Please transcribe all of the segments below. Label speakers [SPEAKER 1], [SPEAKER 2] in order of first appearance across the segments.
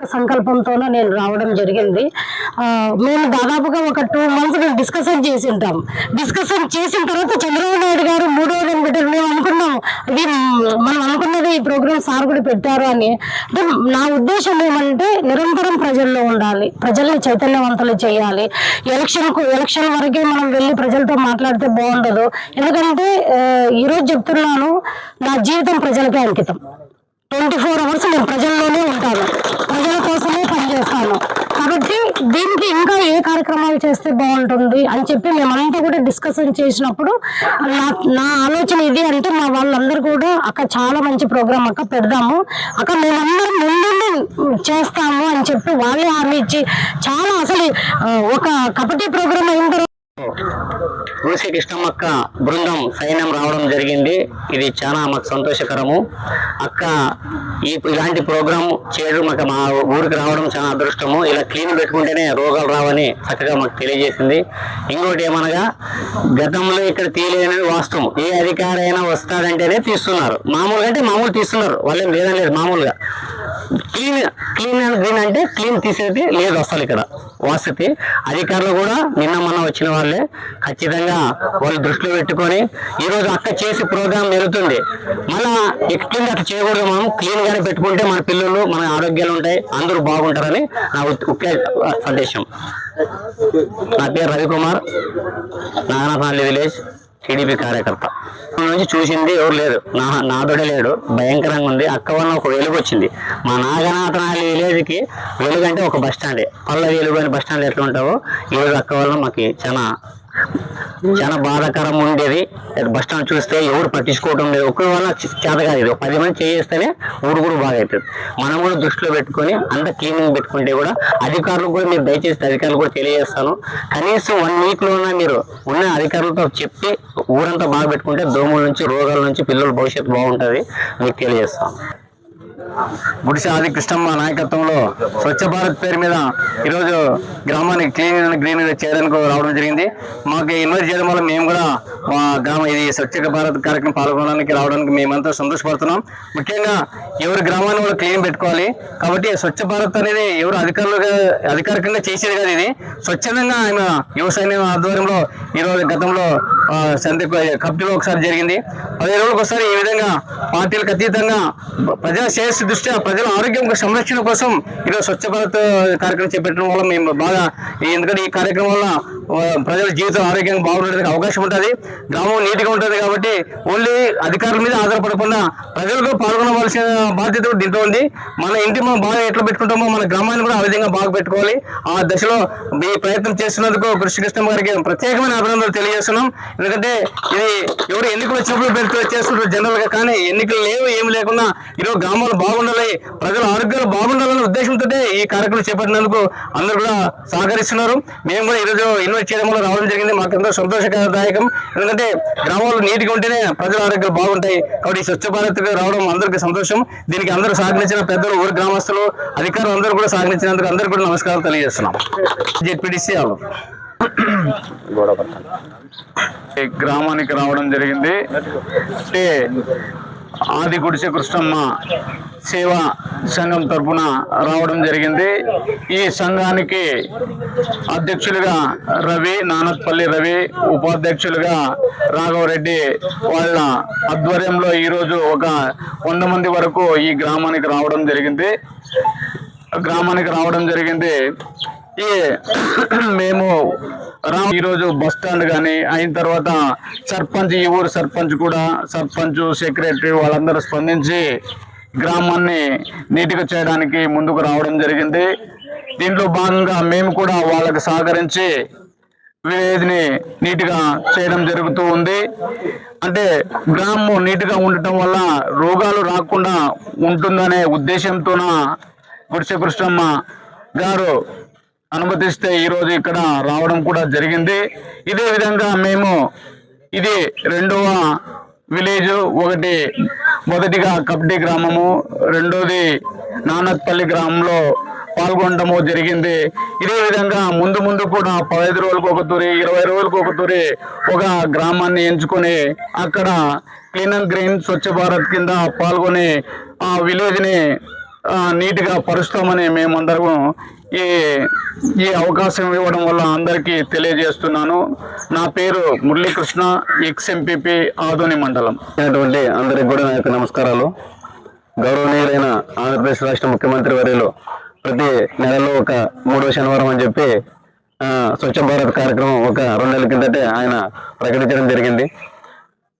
[SPEAKER 1] యొక్క సంకల్పంతోనే నేను రావడం జరిగింది. మేము దాదాపుగా ఒక టూ మంత్స్ డిస్కషన్ చేసి ఉంటాం డిస్కషన్ చేసిన తర్వాత చంద్రబాబు నాయుడు గారు మూడో రెండు మేము అనుకున్నాం ఇది మనం అనుకున్నది ఈ ప్రోగ్రామ్ సార్ కూడా పెట్టారు అని. అంటే నా ఉద్దేశం ఏమంటే నిరంతరం ప్రజల్లో ఉండాలి ప్రజల్ని చైతన్యవంతులు చేయాలి. ఎలక్షన్కు ఎలక్షన్ వరకే మనం వెళ్ళి ప్రజలతో మాట్లాడితే బాగుండదు. ఎందుకంటే ఈరోజు చెప్తున్నాను నా జీవితం ప్రజలకే అంకితం. ట్వంటీ ఫోర్ అవర్స్ నేను ప్రజల్లోనే ఉంటాను ప్రజల కోసమే పనిచేస్తాను కాబట్టి దీనికి ఇంకా ఏ కార్యక్రమాలు చేస్తే బాగుంటుంది అని చెప్పి మేమంతా కూడా డిస్కషన్ చేసినప్పుడు నా నా ఆలోచన ఇది అంటే మా వాళ్ళందరూ కూడా అక్క చాలా మంచి ప్రోగ్రాం అక్క పెడదాము. అక్క మేమందరం ముందుండి చేస్తాము అని చెప్పి వాళ్ళే హామీ ఇచ్చి చాలా అసలు ఒక కపటి ప్రోగ్రాం అయిన తర్వాత
[SPEAKER 2] తులసి కృష్ణమ్మక్క బృందం సైన్యం రావడం జరిగింది. ఇది చాలా మాకు సంతోషకరము. అక్క ఈ ఇలాంటి ప్రోగ్రాం చేయడం మాకు మా ఊరికి రావడం చాలా అదృష్టము. ఇలా క్లీన్ పెట్టుకుంటేనే రోగాలు రావని చక్కగా మాకు తెలియజేసింది. ఇంకోటి ఏమనగా గతంలో ఇక్కడ తీయలేని వాస్తవం. ఏ అధికారైనా వస్తాడంటేనే తీస్తున్నారు. మామూలుగా అంటే మామూలు తీస్తున్నారు. వాళ్ళేం లేదని లేదు మామూలుగా. క్లీన్ క్లీన్ అండ్ గ్రీన్ అంటే క్లీన్ తీసేది లేదు అసలు ఇక్కడ. వసతి. అధికారులు కూడా నిన్న మొన్న వచ్చిన వాళ్ళే. ఖచ్చితంగా వాళ్ళు దృష్టిలో పెట్టుకొని ఈ రోజు అక్క చేసే ప్రోగ్రాం జరుగుతుంది. మళ్ళా ఎక్స్ట్రీమ్ అట్లా చేయకూడదు మనం. క్లీన్గానే పెట్టుకుంటే మన పిల్లలు మన ఆరోగ్యాలు ఉంటాయి. అందరూ బాగుంటారని నా ముఖ్య సందేశం. నా పేరు రవికుమార్. నాగనపల్లి విలేజ్. టీడీపీ కార్యకర్త. నుంచి చూసింది ఎవరు లేరు. నా నాతోడే లేడు. భయంకరంగా ఉంది. అక్క వల్ల ఒక వెలుగు వచ్చింది. మా నాగనాథనాలి విలేజ్కి వెలుగు అంటే ఒక బస్ స్టాండే. పల్ల వెలుగు అని బస్ స్టాండ్ ఎట్లా ఉంటావో ఈరోజు అక్క వల్ల మాకు చాలా చాలా బాధాకరం ఉండేది బస్ స్టాండ్ చూస్తే ఎవరు పట్టించుకోవడం లేదు. ఒకరి వల్ల చేత కాదు ఇది. పది మంది చేస్తేనే ఊరు కూడా బాగా అవుతుంది మనం కూడా దృష్టిలో పెట్టుకొని అంత క్లీనింగ్ పెట్టుకుంటే కూడా అధికారులు కూడా మీరు దయచేసి అధికారులు కూడా తెలియజేస్తాను. కనీసం వన్ వీక్లో ఉన్న మీరు ఉన్న అధికారులతో చెప్పి ఊరంతా బాగా పెట్టుకుంటే దోమల నుంచి రోగాల నుంచి పిల్లల భవిష్యత్తు బాగుంటుంది. మీకు తెలియజేస్తాను.
[SPEAKER 3] గుడిసె ఆది కృష్ణమ్మ నాయకత్వంలో స్వచ్ఛ భారత్ పేరు మీద ఈరోజు గ్రామానికి క్లీన్ అండ్ గ్రీన్ చేయడానికి రావడం జరిగింది. మాకు ఇన్వైట్ చేయడం వల్ల మేము కూడా మా గ్రామ ఇది స్వచ్ఛ భారత్ కార్యక్రమం పాల్గొనడానికి రావడానికి మేమంతా సంతోషపడుతున్నాం. ముఖ్యంగా ఎవరి గ్రామాన్ని కూడా క్లీన్ పెట్టుకోవాలి. కాబట్టి స్వచ్ఛ భారత్ అనేది ఎవరు అధికారులుగా అధికారికంగా చేసేది కాదు ఇది. స్వచ్ఛందంగా ఆయన యువ ఆధ్వర్యంలో ఈరోజు గతంలో ఆ, సంత ఒకసారి జరిగింది. పదిహేను రోజులకు ఒకసారి ఈ విధంగా పార్టీలకు అతీతంగా ప్రజల శ్రేయస్సు దృష్ట్యా ప్రజల ఆరోగ్యం సంరక్షణ కోసం ఈరోజు స్వచ్ఛ భారత్ కార్యక్రమం చేపట్టడం వల్ల మేము బాగా ఎందుకంటే ఈ కార్యక్రమం వల్ల ప్రజల జీవితం ఆరోగ్యంగా బాగుండడానికి అవకాశం ఉంటుంది. గ్రామం నీట్గా ఉంటుంది కాబట్టి ఓన్లీ అధికారుల మీద ఆధారపడకుండా ప్రజలకు పాల్గొనవలసిన బాధ్యత కూడా దీంట్లో ఉంది. మన ఇంటి మనం బాగా ఎట్లా పెట్టుకుంటామో మన గ్రామాన్ని కూడా ఆ విధంగా బాగా పెట్టుకోవాలి. ఆ దశలో ఈ ప్రయత్నం చేస్తున్నందుకు కృష్ణకృష్ణ గారికి ప్రత్యేకమైన అభినందనలు తెలియజేస్తున్నాం. ఎందుకంటే ఇది ఎవరు ఎన్నికలు వచ్చినప్పుడు పెడుతూ చేస్తుంటారు జనరల్గా కానీ ఎన్నికలు లేవు ఏమి లేకుండా ఈరోజు గ్రామాలు బాగుండాలి. ప్రజల ఆరోగ్యాలు బాగుండాలనే ఉద్దేశంతో ఈ కార్యక్రమం చేపట్టినందుకు అందరూ కూడా సహకరిస్తున్నారు. మేము కూడా ఈరోజు ఇన్వైట్ చేయడం వల్ల రావడం జరిగింది. మాకు ఎంతో సంతోషదాయకం ఎందుకంటే గ్రామాలు నీటిగా ఉంటేనే ప్రజల ఆరోగ్యాలు బాగుంటాయి. కాబట్టి స్వచ్ఛ భారత్ రావడం అందరికీ సంతోషం. దీనికి అందరూ సహకరించిన పెద్దలు ఊరు గ్రామస్తులు అధికారులు అందరూ కూడా సహకరించినందుకు అందరూ కూడా నమస్కారాలు తెలియజేస్తున్నాం. జెడ్పీటీసీ వాళ్ళు. గ్రామానికి రావడం జరిగింది. అంటే ఆది గుడిసె కృష్ణమ్మ సేవా సంఘం తరఫున రావడం జరిగింది. ఈ సంఘానికి అధ్యక్షులుగా రవి నానత్పల్లి రవి ఉపాధ్యక్షులుగా రాఘవరెడ్డి వాళ్ళ ఆధ్వర్యంలో ఈరోజు ఒక వంద మంది వరకు ఈ గ్రామానికి రావడం జరిగింది. గ్రామానికి రావడం జరిగింది. ఈ మేము రామ్ ఈరోజు బస్ స్టాండ్ కానీ అయిన తర్వాత సర్పంచ్ ఈ ఊరు సర్పంచ్ కూడా సర్పంచ్ సెక్రటరీ వాళ్ళందరూ స్పందించి గ్రామాన్ని నీట్గా చేయడానికి ముందుకు రావడం జరిగింది. దీంట్లో భాగంగా మేము కూడా వాళ్ళకు సహకరించి విలేజ్ని నీట్గా చేయడం జరుగుతూ ఉంది. అంటే గ్రామం నీట్గా ఉండటం వల్ల రోగాలు రాకుండా ఉంటుందనే ఉద్దేశంతోన గుడిసె కృష్ణమ్మ గారు అనుమతిస్తే ఈరోజు ఇక్కడ రావడం కూడా జరిగింది. ఇదే విధంగా మేము ఇది రెండవ విలేజ్ ఒకటి మొదటిగా కబడ్డీ గ్రామము రెండోది నానత్పల్లి గ్రామంలో పాల్గొనడము జరిగింది. ఇదే విధంగా ముందు ముందు కూడా పదహైదు రోజులకు ఒక తూరి ఇరవై రోజులకు ఒక తూరి ఒక గ్రామాన్ని ఎంచుకొని అక్కడ clean and green Swachh Bharat కింద పాల్గొని ఆ విలేజ్ని
[SPEAKER 4] నీట్గా పరుస్తామని మేమందరం ఈ ఈ అవకాశం ఇవ్వడం వల్ల అందరికీ తెలియజేస్తున్నాను. నా పేరు మురళీకృష్ణ ఎక్స్ ఎంపీపీ ఆదోని మండలం.
[SPEAKER 3] అటువంటి అందరికి కూడా నా యొక్క నమస్కారాలు. గౌరవనీయులైన ఆంధ్రప్రదేశ్ రాష్ట్ర ముఖ్యమంత్రి వర్యులు ప్రతి నెలలో ఒక మూడో శనివారం అని చెప్పి స్వచ్ఛ భారత్ కార్యక్రమం ఒక రెండు నెలల కిందటే ఆయన ప్రకటించడం జరిగింది.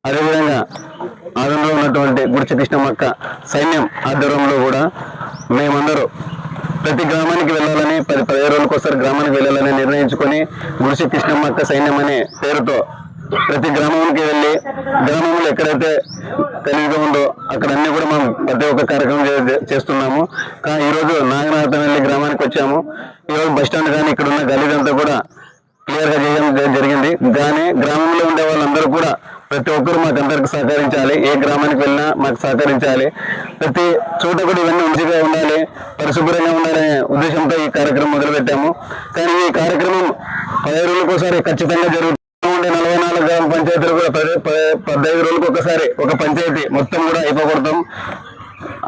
[SPEAKER 3] అదేవిధంగా ఆదంలో ఉన్నటువంటి గుడిచి కృష్ణమక్క సైన్యం ఆధ్వర్యంలో కూడా మేమందరూ ప్రతి గ్రామానికి వెళ్ళాలని పది పదిహేను రోజులకు ఒకసారి గ్రామానికి వెళ్ళాలని నిర్ణయించుకొని గుడిసి కృష్ణమ్మక్క సైన్యం అనే పేరుతో ప్రతి గ్రామానికి వెళ్ళి గ్రామంలో ఎక్కడైతే తెలివిగా ఉందో అక్కడ అన్ని కూడా మనం ప్రతి ఒక్క కార్యక్రమం చేస్తున్నాము. కానీ ఈరోజు నాగనాథం వెళ్ళి గ్రామానికి వచ్చాము. ఈ రోజు బస్ స్టాండ్ కానీ ఇక్కడ ఉన్న గలీదంతా కూడా క్లియర్గా చేయడం జరిగింది. కానీ గ్రామంలో ఉండే వాళ్ళందరూ కూడా ప్రతి ఒక్కరు మాకు అందరికి సహకరించాలి. ఏ గ్రామానికి వెళ్ళినా మాకు సహకరించాలి. ప్రతి చోట కూడా ఇవన్నీ మంచిగా ఉండాలి. పరిశుభ్రంగా ఉండాలనే ఉద్దేశంతో ఈ కార్యక్రమం మొదలుపెట్టాము. కానీ ఈ కార్యక్రమం పదహైదు రోజులకు ఒకసారి ఖచ్చితంగా జరుగుతుంది. ఉండే నలభై నాలుగు గ్రామ పంచాయతీలు కూడా పది పది- పదహైదు రోజులకు ఒకసారి ఒక పంచాయతీ మొత్తం కూడా అయిపోకూడతాం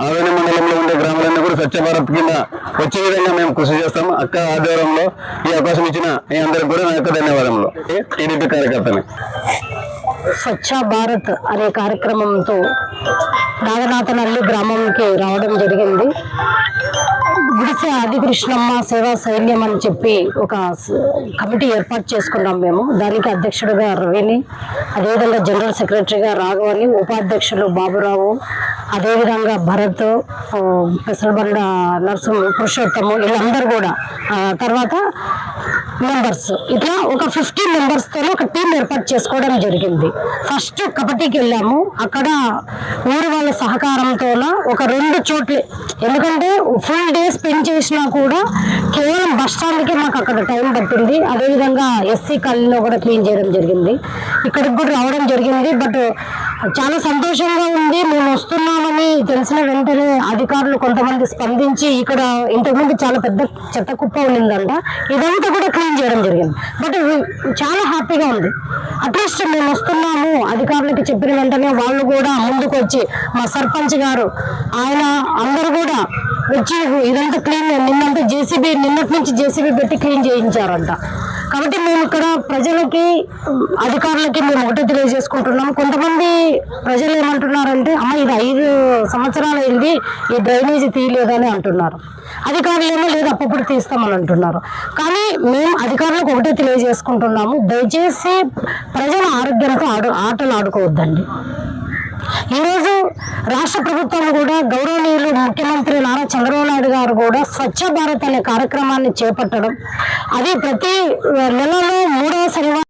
[SPEAKER 3] ఆదోని మండలంలో ఉండే గ్రామాలన్నీ కూడా స్వచ్ఛ భారత్ కింద వచ్చే విధంగా మేము కృషి చేస్తాం అక్క ఆధ్వర్యంలో ఈ అవకాశం ఇచ్చిన మీ అందరికి కూడా నా యొక్క ధన్యవాదములు. టీడీపీ కార్యకర్తని.
[SPEAKER 1] స్వచ్ఛ భారత్ అనే కార్యక్రమంతో నాగనాథనల్లి గ్రామంకి రావడం జరిగింది. గుడిసె ఆదికృష్ణమ్మ సేవా సైన్యం అని చెప్పి ఒక కమిటీ ఏర్పాటు చేసుకున్నాం మేము. దానికి అధ్యక్షుడిగా రవిని అదేవిధంగా జనరల్ సెక్రటరీగా రాఘవని ఉపాధ్యక్షులు బాబురావు అదేవిధంగా భరత్ పెసరబండ నరసింహ పురుషోత్తము వీళ్ళందరూ కూడా. తర్వాత మెంబర్స్ ఇట్లా ఒక ఫిఫ్టీన్ మెంబర్స్తో ఒక టీం ఏర్పాటు చేసుకోవడం జరిగింది. ఫస్ట్ కబడ్డీకి వెళ్ళాము. అక్కడ ఊరు వాళ్ళ సహకారంతోన ఒక రెండు చోట్ల. ఎందుకంటే ఫుల్ డే స్పెండ్ చేసినా కూడా కేవలం బస్ స్టాండ్కి మాకు అక్కడ టైం పట్టింది. అదేవిధంగా ఎస్సీ కాలనీలో కూడా క్లీన్ చేయడం జరిగింది. ఇక్కడికి కూడా రావడం జరిగింది. బట్ చాలా సంతోషంగా ఉంది. మేము వస్తున్నామని తెలిసిన వెంటనే అధికారులు కొంతమంది స్పందించి ఇక్కడ ఇంతకుముందు చాలా పెద్ద చెత్త కుప్ప ఉండిందంట. ఇదంతా కూడా క్లీన్ చేయడం జరిగింది. బట్ చాలా హ్యాపీగా ఉంది. అట్లీస్ట్ మేము వస్తున్నాము. అధికారులకి చెప్పిన వెంటనే వాళ్ళు కూడా ముందుకు వచ్చి మా సర్పంచ్ గారు ఆయన అందరూ కూడా వచ్చి ఇదంతా క్లీన్ నిన్నంతా జేసీబీ నిన్నటి నుంచి జేసీబీ పెట్టి క్లీన్ చేయించారంట. కాబట్టి మేము ఇక్కడ ప్రజలకి అధికారులకి మేము ఒకటే తెలియజేసుకుంటున్నాం. కొంతమంది ప్రజలు ఏమంటున్నారంటే అమ్మ ఇది ఐదు సంవత్సరాలు అయింది ఈ డ్రైనేజీ తీయలేదని అంటున్నారు. అధికారులు ఏమో లేదు అప్పుడు తీస్తామని అంటున్నారు. కానీ మేము అధికారులకు ఒకటే తెలియజేసుకుంటున్నాము దయచేసి ప్రజల ఆరోగ్యంతో ఆడు ఆటలు ఆడుకోవద్దండి. ఈరోజు రాష్ట్ర ప్రభుత్వం కూడా గౌరవనీయులు ముఖ్యమంత్రి నారా చంద్రబాబు నాయుడు గారు కూడా స్వచ్ఛ భారత్ అనే కార్యక్రమాన్ని చేపట్టడం అది ప్రతి నెలలో మూడవ శనివారం